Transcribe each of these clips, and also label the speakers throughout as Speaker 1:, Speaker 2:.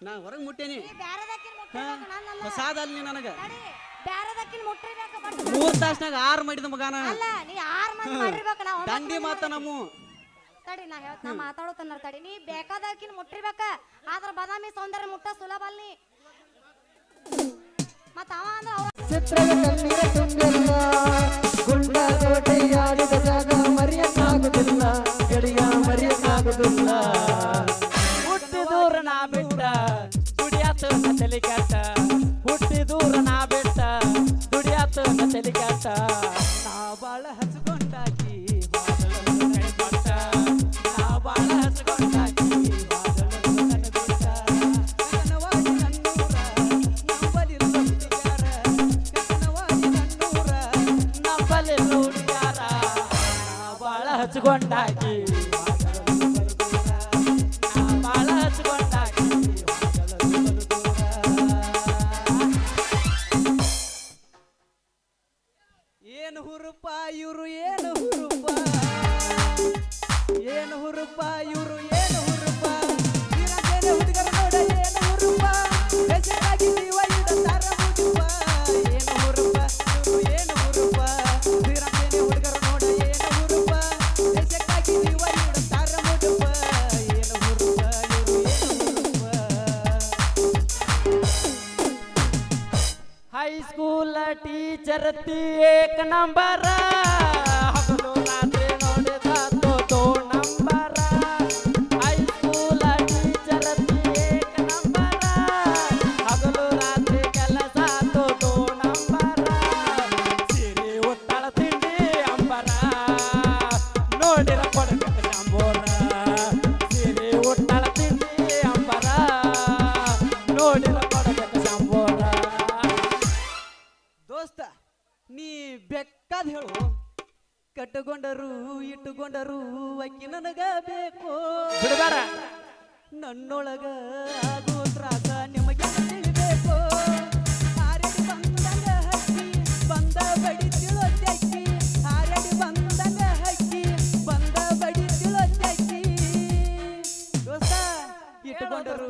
Speaker 1: ನಾ ಹೊರಗೆ ಮುಟ್ಟೇನಿ. ಹೊಸಾದಲ್ಲಿ ಅಲ್ಲಿ ನನಗ.
Speaker 2: ತಡಿ ಬ್ಯಾರದಕ್ಕಿನ ಮುಟ್ಟಿರ್ಬೇಕು ಬಟ್
Speaker 1: ಮೂರ್ ತಾಸ್ನಾಗ ಆರ್ ಮಾಡಿದ ಮಗಾನ
Speaker 2: ಅಲ್ಲ ನೀ ಆರ್ ಮಂದಿ ಮಾಡಿರ್ಬೇಕು ನಾ ಒಂಬತ್ತು
Speaker 1: ದಂಡಿ ಮಾತ ನಮ್ಮ
Speaker 2: ತಡಿ ನಾ ಹೇಳ್ತ ನಾ ಮಾತಾಡೋತನ್ನ ತಡಿ. ನೀ ಬೇಕಾದಕ್ಕಿನ ಮುಟ್ಟಿರ್ಬೇಕ ಆದ್ರ ಬಾದಾಮಿ ಸೌಂದರ್ಯ ಮುಟ್ಟ ಸುಲಭ ಅಲ್ಲಿ ಮತ್ತ ಅವ ಅಂದ್ರ ಅವ್ರ
Speaker 3: ಚಿತ್ರದ ಕಣ್ಣೀರ ತುಂಬಿಲ್ಲ ಗುಂಡ ಕೋಟೆಯಾಡಿದ ಜಾಗ ಮರೆಯಕ್ಕಾಗುದಿಲ್ಲ ಗೆಳೆಯ ಮರೆಯಕ್ಕಾಗುದಿಲ್ಲ
Speaker 4: ಹುಟ್ಟಿ ದೂರ ನಾ ಬಿಟ್ಟ ದುಡಿಯಾತ ತಲೆ ಕೆಟ್ಟ ಹುಟ್ಟಿದೂರ ನಾ ಬಿಟ್ಟ ದುಡಿಯಾತ ತಲೆ ಕೆಟ್ಟ. ಏನು ಹುರುಪ ಇವರು ಏನು ಹುರುಪ? ಏನು ಹುರುಪ ngerti kenambaran ಅಕ್ಕಿ ನನಗ ಬೇಕು. ಬಿಡಬೇಡ. ನನ್ನೊಳಗ ಆಗೋ ತ್ರಾಸ ನಿಮಗೆ ತಿಳಿಬೇಕು. ಹಾರಡಿ ಬಂದಂಗ ಹಕ್ಕಿ ಬಂದ ಬಡಿ ಹಾರಡಿ ಬಂದಂಗ ಹಕ್ಕಿ ಬಂದ ಬಡಿ ದೋಸ್ತ ಕಟ್ಟುಕೊಂಡರು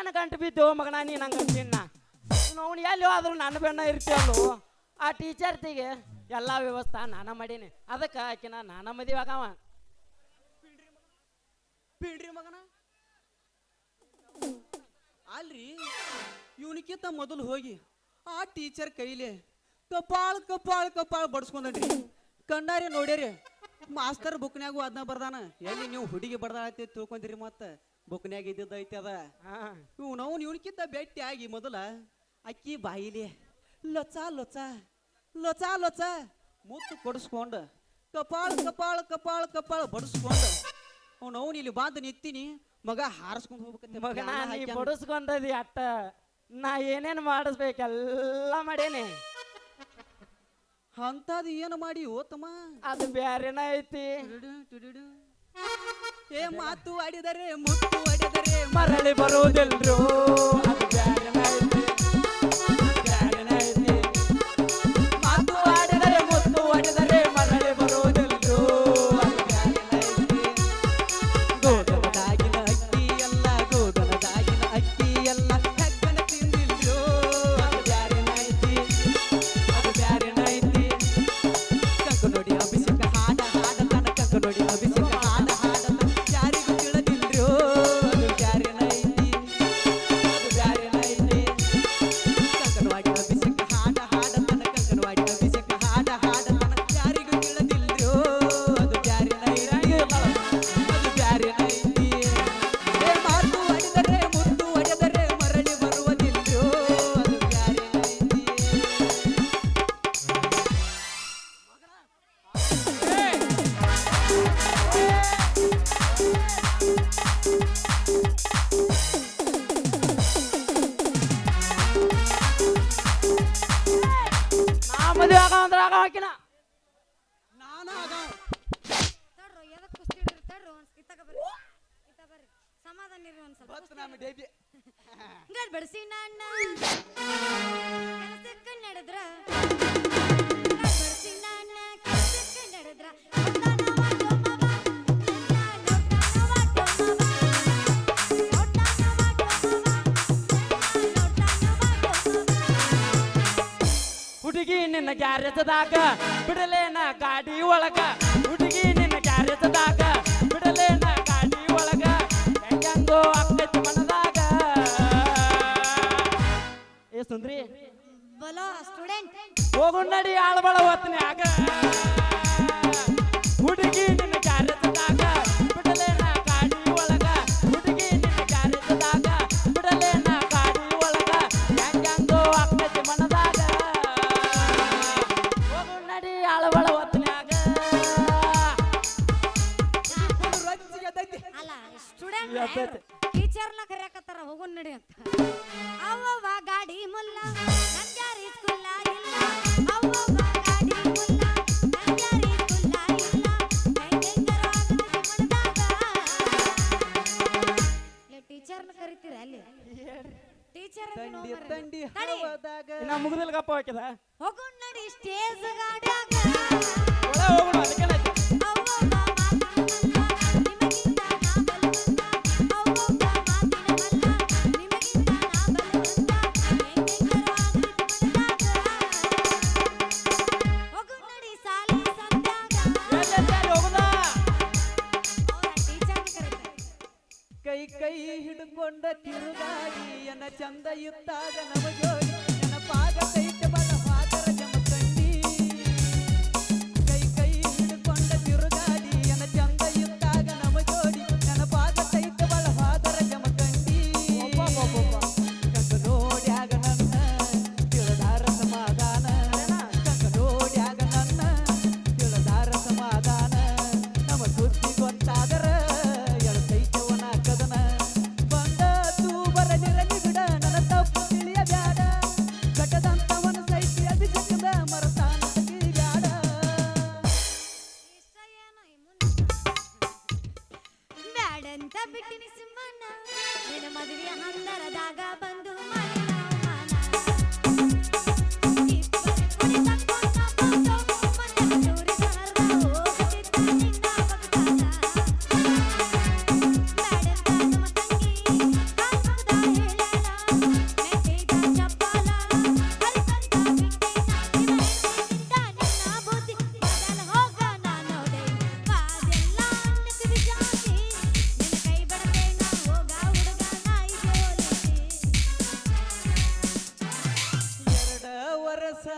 Speaker 4: ಏನು ಗಂಟು ಬಿದ್ದು, ಮಗನ ನೀ ನಂಗೆ ಚಿನ್ನ ಅವನು ಎಲ್ಲಿ ಹೋದ್ರು ನನ್ನ ಬೆಣ್ಣ ಇರ್ತೀವಲ್ಲು ಆ ಟೀಚರ್ತಿಗೆ ಎಲ್ಲ ವ್ಯವಸ್ಥೆ ನಾನು ಮಾಡೀನಿ. ಅದಕ್ಕೆ ಆಕಿನ ನಾನ ಮದುವೆ ಆಗವ.
Speaker 1: ಬಿಡ್ರಿ ಮಗನ? ಅಲ್ರಿ ಇವನಿಕ್ಕಿಂತ ಮೊದಲು ಹೋಗಿ ಆ ಟೀಚರ್ ಕೈಲಿ ಕಪಾಳ, ಕಪಾಳ್ ಕಪಾಳ್ ಬಡ್ಸ್ಕೊಂಡ್ರಿ ಕಣ್ಣಾರಿ ನೋಡ್ಯಾರಿ ಮಾಸ್ತರ್ ಬುಕ್ನ್ಯಾಗು ಅದನ್ನ ಬರ್ದಾನ. ಎಲ್ಲಿ ನೀವು ಹುಡುಗಿ ಬರ್ದಾಳತಿ ತಿಳ್ಕೊಂದಿರಿ ಮತ್ತ? ಬುಕ್ನ್ಯಾಗ ಇದ್ದಿದ್ದ ಐತಿ ಅದ.
Speaker 4: ಇವ್
Speaker 1: ನಾವು ಇವನಕ್ಕಿಂತ ಭೇಟಿ ಆಗಿ ಮೊದಲ ಅಕ್ಕಿ ಬಾಯಿಲಿ ಲೊಚ ಲೊಚ ಲೊಚ ಲೊಚ ಮುತ್ತು ಕೊಡಿಸ್ಕೊಂಡು ಕಪಾಳ ಕಪಾಳ ಕಪಾಳ ಕಪಾಳ ಬಡಿಸ್ಕೊಂಡು ಅವನು ಇಲ್ಲಿ ಬಾಂಧ ನಿಂತೀನಿ ಮಗ ಹಾರಿಸ್ಕೊಂಡು ಹೋಗ್ಬೇಕಂತೆ ಮಗ
Speaker 4: ನೀ ಬಡಿಸ್ಕೊಂಡದಿ ಅಟ್ಟ ನಾ ಏನೇನು ಮಾಡಿಸ್ಬೇಕೆಲ್ಲ ಮಾಡೇನಿ.
Speaker 1: ಅಂತದ್ ಏನು ಮಾಡಿ ಓತಮ್ಮ?
Speaker 4: ಅದು ಬ್ಯಾರೇನ ಐತಿ.
Speaker 1: ಏ ಮಾತು ಆಡಿದರೆ ಮುತ್ತು ಆಡಿದರೆ
Speaker 4: ಮರಳಿ ಬರುವುದಿಲ್ರು?
Speaker 1: ಮದುವೆ ಆಗ ಅಂದ್ರ
Speaker 4: ಆಗ ಹಾಕಿನ. ಬರ್ರಿ. ಇತ್ತಾಗ ಬರ್ರಿ. ಸಮಾಧಾನ
Speaker 2: ಇರಿ ಸ್ವಲ್ಪ. ಗಡ್ ಬಡಿಸಿ ನನ್ನ ಕೆಲಸಕ್ಕ ನಡೆದ್ರ. ಗಡ್ ಬಡಿಸಿ ನನ್ನ ಕೆಲಸಕ್ಕ ನಡೆದ್ರ.
Speaker 5: ಹುಡುಗಿ ನಿನ್ನ ಗ್ಯಾರೇಜದಾಗ ಬಿಡಲೇನ ಗಾಡಿ ಒಳಗ. ಹುಡುಗಿ ನಿನ್ನ ಗ್ಯಾರೇಜದಾಗ ಬಿಡಲೇನ ಗಾಡಿ ಒಳಗ. ಹೆಂಗಂದು ಆಗ್ತೈತಿ ಮನದಾಗ. ಏ ಸುಂದ್ರಿ
Speaker 2: ಬಲೋ ಸ್ಟೂಡೆಂಟ್.
Speaker 5: ಹೋಗು ನಡಿ ಆಳ್ಬಳ ಹೊತ್ತನೆ ಆಗ ಹುಡುಗಿ ನಿನ್ನ ಗ್ಯಾರೇಜದಾಗ
Speaker 2: ಟೀಚರ್ನ ಕರೆಯಕತ್ತಾರ ಹೋಗು ನಡಿ ಅಂತ. ಅವ್ವ ಗಾಡಿ ಮುಲ್ಲ ನಂಗ್ಯಾರಿ ಗಾಡಿ ನಂಗ್ಯಾರಿ ಟೀಚರ್ನ ಅಲ್ಲಿ? ಟೀಚರ್
Speaker 4: ತಂಡಿ
Speaker 5: ಹೋಗೋಣ
Speaker 2: ನಡಿ
Speaker 4: ಸ್ಟೇಜ್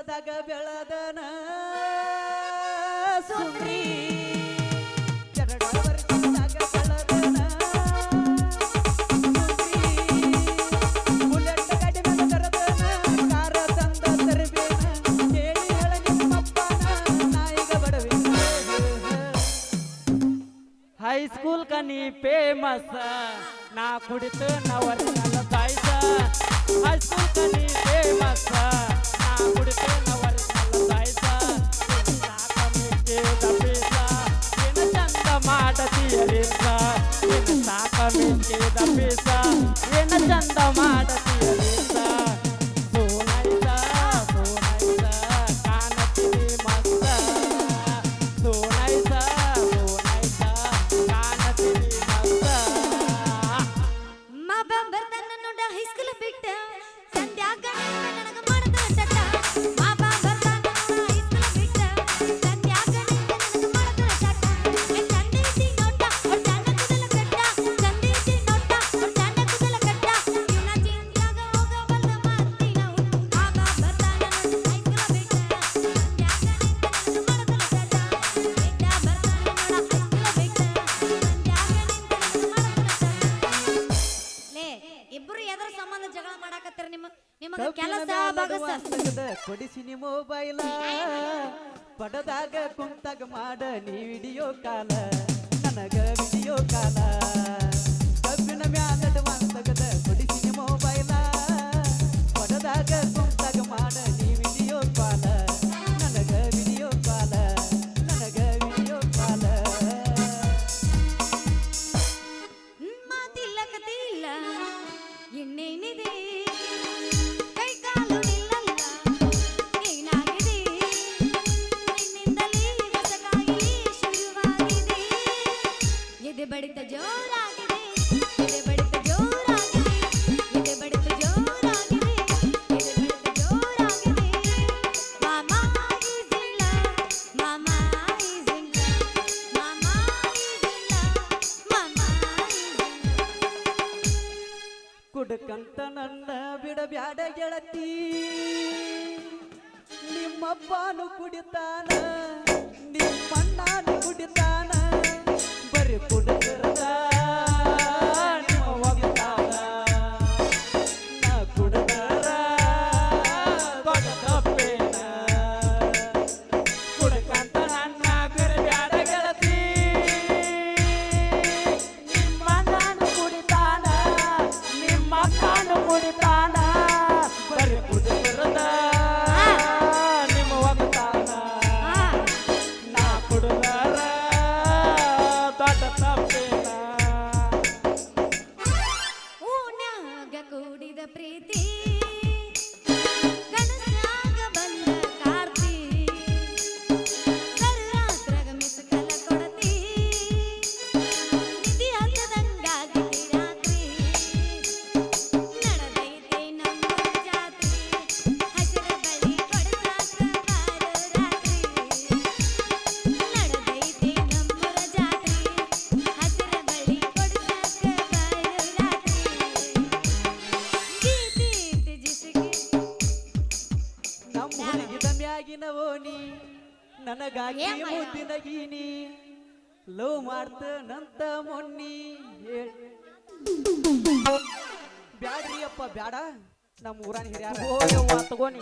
Speaker 4: ಕುಲದಾಗ ಬೆಳದನ ಸುಂದ್ರಿ
Speaker 5: ಹೈಸ್ಕೂಲ್ ಕನಿ ಫೇಮಸ್ ನಾ ಕುಡಿತು ನವರ್ಗಾಲ ಹೈ ಹೈಸ್ಕೂಲ್ ಕನಿ ಫೇಮಸ್
Speaker 2: పేద పిల్ల. నేను చంద
Speaker 4: మాట తీయలేదా నేను శాపమే పేద
Speaker 2: పిల్ల నేను
Speaker 4: చంద habitar. ಲವ್ ಮಾಡ್ತನಂತ ಮೊನ್ನಿ ಹೇಳಿ. ಬ್ಯಾಡ್ರಿ ಅಪ್ಪ ಬ್ಯಾಡ. ನಮ್ಮ ಊರಾನ ಹಿರಿಯಾರ.
Speaker 5: ತಗೋನಿ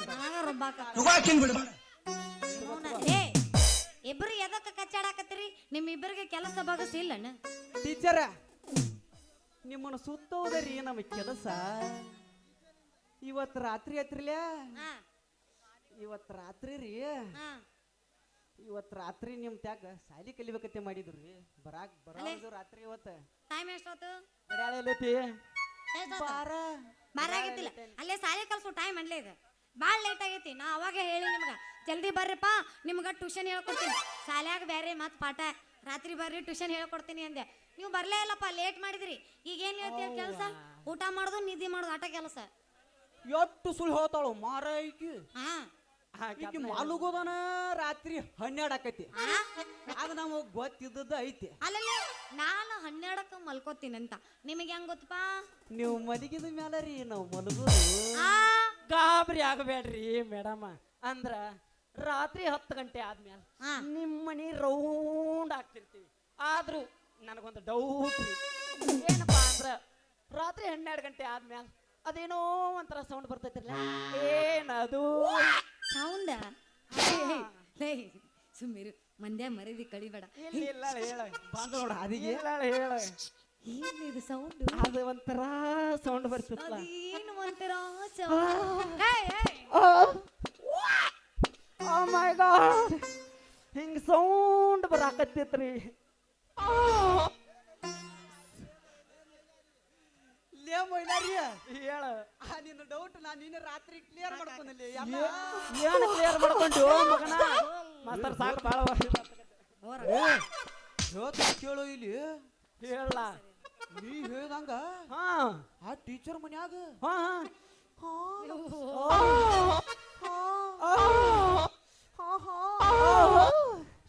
Speaker 2: ಇಬ್ರು ಎದಕ್ಕೆ ಕಚ್ಚಾಡಕತ್ತೀರಿ? ನಿಮ್ ಇಬ್ಬರಿಗೆ ಕೆಲಸ ಬಗಸ ಇಲ್ಲನ
Speaker 4: ಟೀಚರ ನಿಮ್ಮನ್ನ ಸುತ್ತೋದ್ರಿ ನಮ್ಮ ಕೆಲಸ. ಇವತ್ತು ರಾತ್ರಿ ಆಯ್ತ್ರಿಲ್ಯಾ
Speaker 2: ಹಾ.
Speaker 4: ಇವತ್ತು ರಾತ್ರಿ ರೀ.
Speaker 2: ಹಾ.
Speaker 4: ಇವತ್ತು ರಾತ್ರಿ ನಿಮ್ ತ್ಯಾಗ ಸಾಲಿ ಕಲಿಬೇಕತ್ತೆ ಮಾಡಿದ್ರಿ. ಬರಾಕ್ ಬರೋದು ರಾತ್ರಿ ಇವತ್ತು.
Speaker 2: ಟೈಮ್ ಎಷ್ಟೊತ್ತು
Speaker 5: ಎಲ್ಲೈತಿ?
Speaker 2: ಎಷ್ಟೊತ್ತು
Speaker 4: ಬಾರ.
Speaker 2: ಅಲ್ಲೇ ಸಾಲಿ ಕಲ್ಸು ಟೈಮ್ ಅಲ್ಲೇ ಇದು. ಭಾಳ ಲೇಟ್ ಆಗೈತಿ. ನಾ ಅವಾಗ ಹೇಳಿ ನಿಮ್ಗ ಜಲ್ದಿ ಬರ್ರಿಪ್ಪ ನಿಮ್ಗ ಟ್ಯೂಷನ್ ಹೇಳ್ಕೊಡ್ತೀನಿ. ಸಾಲ್ಯಾಗ ಬೇರೆ ಮತ್ ಪಾಠ ರಾತ್ರಿ ಬರ್ರಿ ಟ್ಯೂಷನ್ ಹೇಳ್ಕೊಡ್ತೀನಿ ಅಂದೆ. ನೀವು ಬರಲೇ ಇಲ್ಲಪ್ಪ ಲೇಟ್ ಮಾಡಿದ್ರಿ. ಈಗ ಏನ್ ಹೇಳ್ತೀಯ ಕೆಲಸ? ಊಟ ಮಾಡೋದು ನಿದ್ದೆ ಮಾಡೋದು ಆಟ ಕೆಲಸ.
Speaker 4: ಎಷ್ಟು ಸುಳ್ಳು ಹೇಳ್ತಾಳು ಮಾರೈಕಿ ಹಾಂ
Speaker 2: ಹಾ.
Speaker 4: ಈಕಿ ಮಲಗೋದನ ರಾತ್ರಿ ಹನ್ನೆರಡು ಆಕೈತಿ? ಅದು ನಮಗ್ ಗೊತ್ತಿದ್ದದ ಐತಿ.
Speaker 2: ಅಲ್ಲ ನಾನು ಹನ್ನೆರಡಕ್ಕ ಮಲ್ಕೋತೀನಿ ಅಂತ ನಿಮಗೆ ಹೆಂಗ್ ಗೊತ್ತಪ್ಪ
Speaker 4: ನೀವು ಮಲಗಿದ ಮ್ಯಾಲ ರೀ ನಾವು ಮಲಗೋದು.
Speaker 2: ಆ?
Speaker 5: ಗಾಬರಿ ಆಗಬೇಡ್ರಿ ಮೇಡಮ್. ಅಂದ್ರ ರಾತ್ರಿ ಹತ್ತು ಗಂಟೆ ಆದ್ಮೇಲೆ
Speaker 2: ಹಾ.
Speaker 5: ನಿಮ್ಮ ಮನಿ ರೌಂಡ್ ಆಗ್ತಿರ್ತೀವಿ. ಆದ್ರೂ ನನಗೊಂದು ಡೌಟ್ ರೀ. ಏನಪ್ಪಾ ಅಂದ್ರ ರಾತ್ರಿ ಹನ್ನೆರಡು ಗಂಟೆ ಆದ್ಮೇಲೆ ಅದೇನೋ ಒಂಥರ ಸೌಂಡ್ ಬರ್ತೈತಿರ್ಲ ಏನದು?
Speaker 2: ಸೌಂಡ ಸುಮ್ಮಿರು. ಮಂದ್ಯ ಮರಿದಿ ಕಳಿಬೇಡ.
Speaker 5: ಇಲ್ಲ ಇಲ್ಲ ಹೇಳ
Speaker 4: ಬಂದ ನೋಡ ಅದಿಗೆ
Speaker 5: ಇಲ್ಲ ಹೇಳ
Speaker 2: ಏನಿದು ಸೌಂಡ್
Speaker 5: ಅದು ಒಂಥರ ಸೌಂಡ್ ಬರ್ತೈತಲ್ಲ.
Speaker 2: ಏನು ಒಂಥರ ಸೌಂಡ್.
Speaker 5: ಓ ಮೈ ಗಾಡ್ ಹಿಂಗ್ ಸೌಂಡ್ ಬರಾಕತ್ತೈತ್ರಿ.
Speaker 4: ನಾನು ರಾತ್ರಿ ಕ್ಲಿಯರ್ ಮಾಡ್ಕೊಂಡಲ್ಲಿ
Speaker 5: ಏನು ಕ್ಲಿಯರ್ ಮಾಡ್ಕೊಂಡು ಮಗನ? ಮಾಸ್ತರ್ ಸಾಕು ಭಾಳ.
Speaker 4: ಹೇಳ್ತೀನಿ ಕೇಳು ಇಲ್ಲಿ.
Speaker 5: ಹೇಳ.
Speaker 4: ನೀ ಹೇಳ್ದಂಗ?
Speaker 5: ಹಾ.
Speaker 4: ಆ ಟೀಚರ್ ಮನ್ಯಾಗ?
Speaker 5: ಹಾ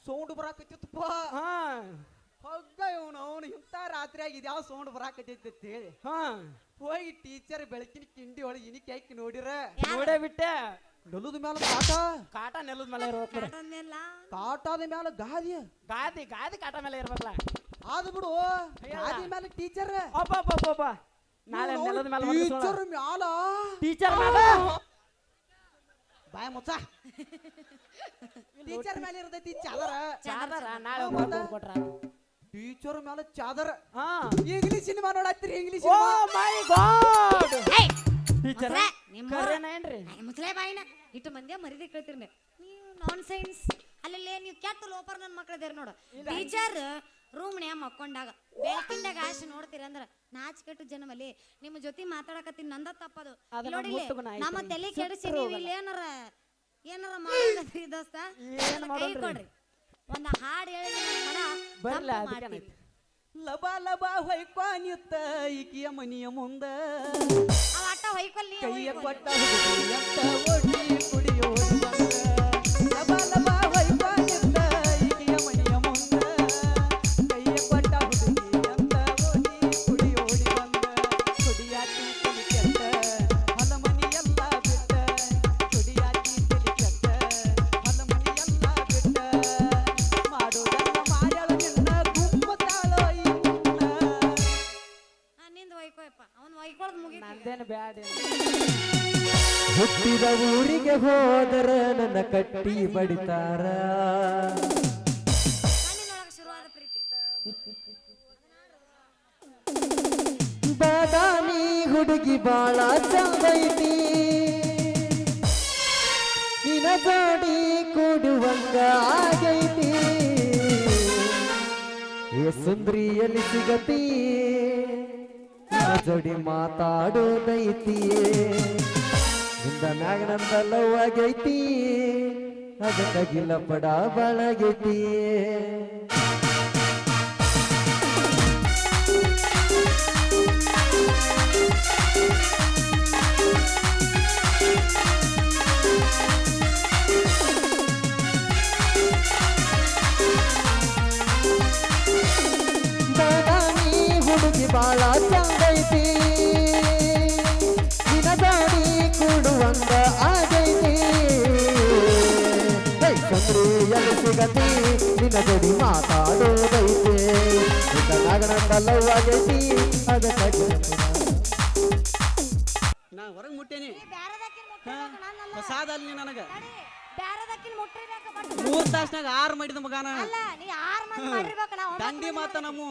Speaker 4: ಸೌಂಡ್ ಬರಾಕತ್ತಿತ್ತಪ್ಪ.
Speaker 5: ಹಾ.
Speaker 4: ಅವನು ಇಂಥ ರಾತ್ರಿ ಆಗಿದೆ ಯಾವ ಸೌಂಡ್ ಬರಾಕತ್ತೈತಿ ಅಂತ ಹೇಳಿ.
Speaker 5: ಹಾ.
Speaker 4: ಹೋಗಿ ಟೀಚರ್ ಬೆಳಕಿನ ಕಿಂಡಿ ಒಳಗೆ ಇನಿಕೆ ಹಾಕಿ ನೋಡಿರ.
Speaker 5: ನೋಡೇ ಬಿಟ್ಟೆ.
Speaker 4: ನೆಲದ ಮ್ಯಾಲ ಕಾಟ?
Speaker 5: ಕಾಟ ನೆಲದ ಮೇಲೆ ಇರ್ಬೇಕು
Speaker 2: ಕಾಟದ
Speaker 4: ಕಾಟಾದ ಮ್ಯಾಲ ಗಾದಿ?
Speaker 5: ಗಾದಿ ಗಾದಿ ಕಾಟ ಮೇಲೆ ಇರ್ಬೇಕಲ್ಲ.
Speaker 4: ಆದ್ ಬಿಡು ಗಾದಿ ಮ್ಯಾಲ ಟೀಚರ್
Speaker 5: ಅಪ್ಪ ನಾಳೆ ನೆಲದ ಮೇಲೆ
Speaker 4: ಟೀಚರ್ ಮ್ಯಾಲ?
Speaker 5: ಟೀಚರ್ ಮೇಲೆ
Speaker 4: ಬಾಯ ಮುಚ್ಚ. ಟೀಚರ್ ಮ್ಯಾಲ ಇರ್ತೈತಿ ಚಾದರ.
Speaker 5: ಚಾದರ ನಾಳೆ ಬಂದು ಕೊಟ್ರ
Speaker 4: ಟೀಚರ್ ಮೇಲೆ ಚಾದರ.
Speaker 5: ಹಾ.
Speaker 4: ಇಂಗ್ಲಿಷ್ ಸಿನಿಮಾ ನೋಡತ್ತೀರಿ ಇಂಗ್ಲಿಷ್
Speaker 5: ಓ ಮೈ ಗಾಡ್.
Speaker 2: ಏಯ್,
Speaker 5: ಟೀಚರ್
Speaker 2: ನಿಮ್ಮ ಕರೆನ
Speaker 5: ಏನ್ರಿ?
Speaker 2: ಐ ಮುಸ್ಲೆ ಬಾಯಿನ. ಇಟ್ಟು ಮಂದಿ ಮರಿದಿ ಕೇಳ್ತೀರಿ ನೀವು. ನಾನ್ ಸೈನ್ಸ್ ಅಲ್ಲಲ್ಲೇ ನೀವು ಕೆಟ್ಟ ಲೋಪರ್ ನನ್ನ ಮಕ್ಳದೇರ್ ನೋಡು? ಟೀಚರ್ ರೂಮ್ನ್ಯಾಗ ಮಕ್ಕೊಂಡಾಗ ಬೆಳಕಿಂದಾಗ ಆಶೆ ನೋಡ್ತೀರ ಅಂದ್ರ ನಾಚ್ ಕೆಟ್ಟು ಜನಮಲ್ಲಿ ನಿಮ್ಮ ಜೊತೆ ಮಾತಾಡಕತ್ತೀನಿ ನಂದ ತಪ್ಪದು.
Speaker 5: ಅದು
Speaker 2: ನೋಡಿ
Speaker 5: ನಮ್ಮ
Speaker 2: ತಲೆ ಕೆಡಿಸಿ ನೀವು ಇಲ್ಲಿ ಏನಾರ ಏನಾರ ಮಾಡಕತ್ರಿ ದೋಸ್ತ? ಕೈ ಕೊಡ್ರಿ. ಒಂದ್ ಹಾಡು ಹೇಳಿ ನಿಮ್ಮ ಮನ
Speaker 5: ಬರ್ಲ
Speaker 2: ತಂಪು
Speaker 5: ಅದಕ್ಕೇನೈತಿ
Speaker 2: ಮಾಡ್ತೀವಿ.
Speaker 4: ಲಬ ಹೊಯ್ಕೋ ನಿತ್ತ ಈಕಿಯ ಮನಿಯ ಮುಂದ
Speaker 2: ಅವ ಅಟ್ಟ ಹೊಯ್ಕೊಲ್
Speaker 4: ಕೈಯ. ಕೊಟ್ಟ ಹುಡುಗಿ ಒಡಿ ಕುಡಿಯೋಡಿ ಬಂದ
Speaker 2: ಅವ್ನ್
Speaker 5: ನಂದೇನು ಬ್ಯಾಡ
Speaker 3: ಹುಟ್ಟಿದ ಊರಿಗೆ ಹೋದರ ನನ್ನ ಕಟ್ಟಿ ಬಡಿತಾರ.
Speaker 2: ಕಣ್ಣಿನೊಳಗ್ ಶುರುವಾದ ಪ್ರೀತಿ.
Speaker 3: ಬಾದಾಮಿ ಹುಡುಗಿ ಬಾಳ ಚಂದೈತಿ ನಿನ ಕೊಡುವಂಗ ಕೂಡುವಂಗ ಆಗೈತಿ. ಏ ಸುಂದ್ರಿಯಲ್ಲಿ ಸಿಗತಿ. ಜೋಡಿ ಮಾತಾಡೋದೈತಿಯೇ? ನಿಂದ ಮ್ಯಾಗ ನಂದ ಲವ್ ಆಗೈತಿ ಅದಕ್ಕಾಗಿಲ್ಲ ಪಡ ಬಾಳಾಗೈತಿ ಹೇ ಚಂದ್ರಿಯಲ್ಲಿ ಸಿಗತಿ ನಿನ್ನ ಜೋಡಿ ಮಾತಾಡೋದೈತೆ. ನಿನ್ನ ನಾಗನಂದ ಲವ್ ಆಗೈತಿ ಅದಕ್ಕೆ
Speaker 4: ನಾ ಹೊರಗೆ ಮುಟ್ಟೇನಿ. ಹೊಸಾದಲ್ಲಿ ನನಗ. ಮೂರ್ ತಾಸ್ನಾಗ ಆರ್ ಮಾಡಿದ ಮಗಾನ.
Speaker 2: ಅಲ್ಲ ನೀ ಆರ್ ಮಂದಿ ಮಾಡಿರ್ಬೇಕು ನಾ ಒಂಬತ್ತ್
Speaker 4: ದಂಡಿ ಮಾತ ನಮ್ಮ.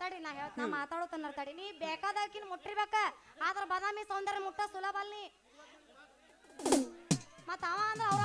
Speaker 2: ತಡಿ ನಾ ಹೇಳ್ತ ನಾ ಮಾತಾಡೋತನ್ನ ತಡಿ. ನೀ ಬೇಕಾದಕ್ಕಿನ್ ಮುಟ್ಟಿರ್ಬೇಕ ಆದ್ರ ಬಾದಾಮಿ ಸೌಂದರ್ಯ ಮುಟ್ಟ ಸುಲಭ ಅಲ್ಲಿ ಮತ್ತ ಅವ ಅಂದ್ರ ಅವ್ರ